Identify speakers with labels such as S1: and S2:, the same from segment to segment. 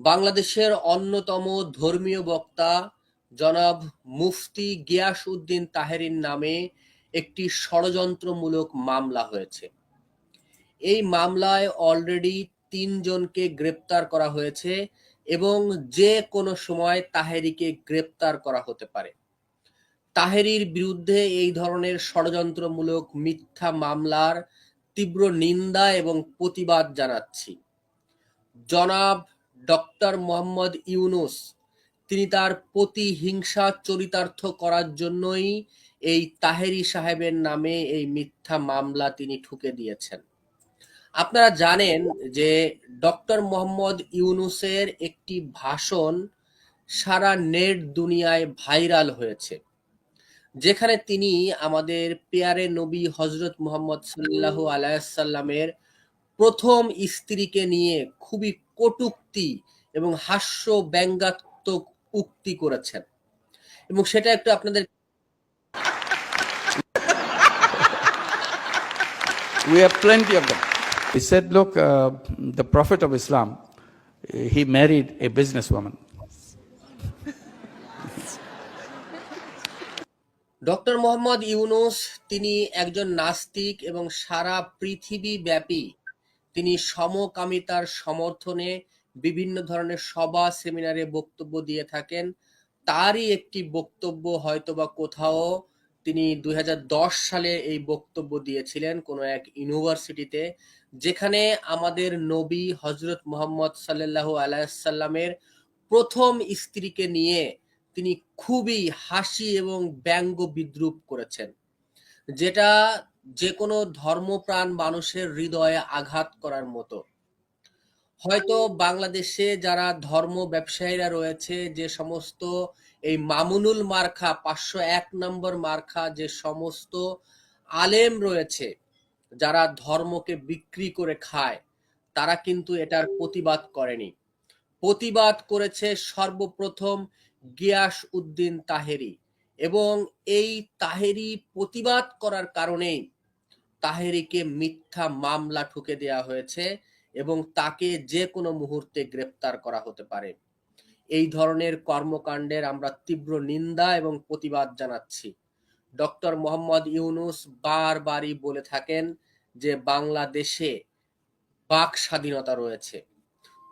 S1: বাংলাদেশের অন্যতম ধর্মীয় বক্তা জনাব মুফতি গিয়াস উদ্দিন তাহেরির নামে একটি ষড়যন্ত্রমূলক মামলা হয়েছে। এই মামলায় অলরেডি তিনজনকে গ্রেপ্তার করা হয়েছে এবং যে কোনো সময় তাহেরিকে গ্রেপ্তার করা হতে পারে। তাহেরির বিরুদ্ধে এই ধরনের ষড়যন্ত্রমূলক মিথ্যা মামলার তীব্র নিন্দা এবং প্রতিবাদ জানাচ্ছি। জনাব ডক্টর মোহাম্মদ ইউনুস। তিনি তার প্রতিহিংসা চরিতার্থ করার জন্যই এই তাহেরি সাহেবের নামে এই মিথ্যা মামলা তিনি ঠুকে দিয়েছেন। আপনারা জানেন যে ডক্টর মোহাম্মদ ইউনুসের একটি ভাষণ সারা নেট দুনিয়ায় ভাইরাল হয়েছে, যেখানে তিনি আমাদের পেয়ারে নবী হজরত মোহাম্মদ সাল্লাহ আলাইসাল্লামের প্রথম স্ত্রীকে নিয়ে খুবই কটুক্তি এবং হাস্য ব্যঙ্গাত্মক উক্তি করেছেন এবং সেটা একটু আপনাদের
S2: We have plenty of them. He said, Look, uh, the Prophet of Islam, he married a businesswoman.
S1: Doctor Mohammad Yunus তিনি একজন নাস্তিক এবং সারা পৃথিবী ব্যাপী তিনি সমকামিতার সমর্থনে বিভিন্ন ধরনের সভা, সেমিনারে বক্তব্য দিয়ে থাকেন। তারই একটি বক্তব্য হয়তোবা কোথাও তিনি দু হাজার দশ সালে এই বক্তব্য দিয়েছিলেন কোনো এক ইউনিভার্সিটিতে, যেখানে আমাদের নবী হজরত মোহাম্মদ সাল্লাল্লাহু আলাইসাল্লামের প্রথম স্ত্রীকে নিয়ে তিনি খুবই হাসি এবং ব্যঙ্গ বিদ্রুপ করেছেন, যেটা যে কোনো ধর্মপ্রাণ মানুষের হৃদয়ে আঘাত করার মতো। হয়তো বাংলাদেশে যারা ধর্ম ব্যবসায়ীরা রয়েছে, যে সমস্ত এই মামুনুল মার্খা, পাঁচশো এক নম্বর মার্খা, যে সমস্ত আলেম রয়েছে, যারা ধর্মকে বিক্রি করে খায়, তারা কিন্তু এটার প্রতিবাদ করেনি। প্রতিবাদ করেছে সর্বপ্রথম গিয়াস উদ্দিন তাহেরি এবং এই তাহেরি প্রতিবাদ করার কারণেই তাহেরিকে মিথ্যা মামলা ঠুকে দেয়া হয়েছে এবং তাকে যে কোনো মুহূর্তে গ্রেপ্তার করা হতে পারে। এই ধরনের কর্মকাণ্ডের আমরা তীব্র নিন্দা এবং প্রতিবাদ জানাচ্ছি। ডক্টর মোহাম্মদ ইউনুস বারবারই বলে থাকেন যে বাংলাদেশে বাক স্বাধীনতা রয়েছে।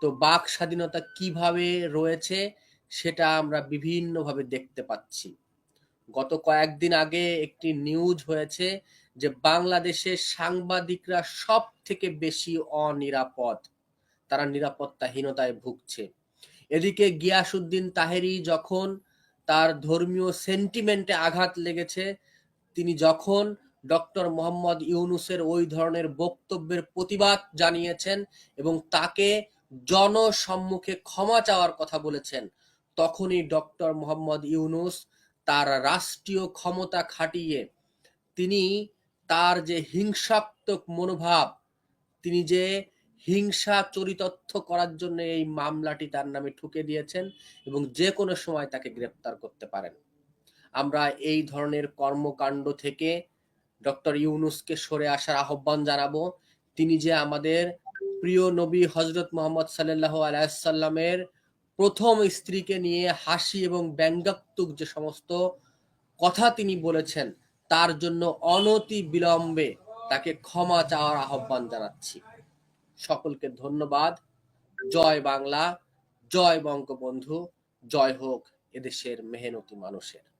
S1: তো বাক স্বাধীনতা কীভাবে রয়েছে সেটা আমরা বিভিন্নভাবে দেখতে পাচ্ছি। গত কয়েকদিন আগে একটি নিউজ হয়েছে যে বাংলাদেশের সাংবাদিকরা সব থেকে বেশি অনিরাপদ। তারা নিরাপত্তাহীনতায় ভুগছে। এদিকে গিয়াসুদ্দিন তাহেরি যখন তার ধর্মীয় সেন্টিমেন্টে আঘাত লেগেছে, তিনি যখন ডক্টর মোহাম্মদ ইউনুসের ওই ধরনের বক্তব্যের প্রতিবাদ জানিয়েছেন এবং তাকে জনসম্মুখে ক্ষমা চাওয়ার কথা বলেছেন, তখনই ডক্টর মোহাম্মদ ইউনুস তার রাষ্ট্রীয় ক্ষমতা খাটিয়ে তিনি তার যে হিংসাত্মক মনোভাব, তিনি যে হিংসা চরিতর্থ করার জন্য এই মামলাটি তার নামে ঠুকে দিয়েছেন এবং যে কোনো সময় তাকে গ্রেপ্তার করতে পারেন। আমরা এই ধরনের কর্মকাণ্ড থেকে ডক্টর ইউনুসকে সরে আসার আহ্বান জানাব। তিনি যে আমাদের প্রিয় নবী হজরত মোহাম্মদ সাল্লাহ আলাইসাল্লামের প্রথম স্ত্রীকে নিয়ে হাসি এবং ব্যঙ্গাত্মক যে সমস্ত কথা তিনি বলেছেন, তার জন্য অনতি বিলম্বে তাকে ক্ষমা চাওয়ার আহ্বান জানাচ্ছি। সকলকে ধন্যবাদ। জয় বাংলা, জয় বঙ্গবন্ধু, জয় হোক এদেশের মেহনতি মানুষের।